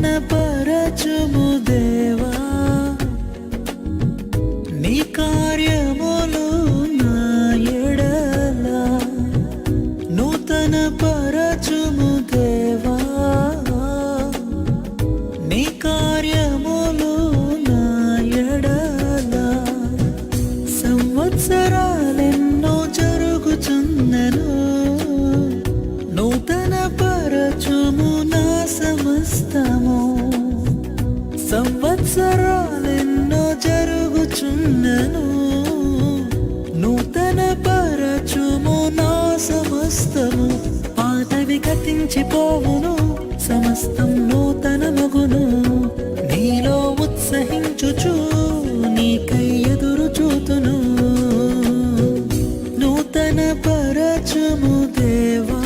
నూతన పరచుము దేవా. నీ కార్యములు నా ఎడల నూతన పరచుము సంతము సంవత్సరాలెన్నో జరుగుచున్నను. నూతన పరచుము నా సమస్తము. పాతవి కథించిపోవును సమస్తం నూతన మగును నీలో ఉత్సహించుచు నీకై ఎదురు చూతును. నూతన పరచుము దేవా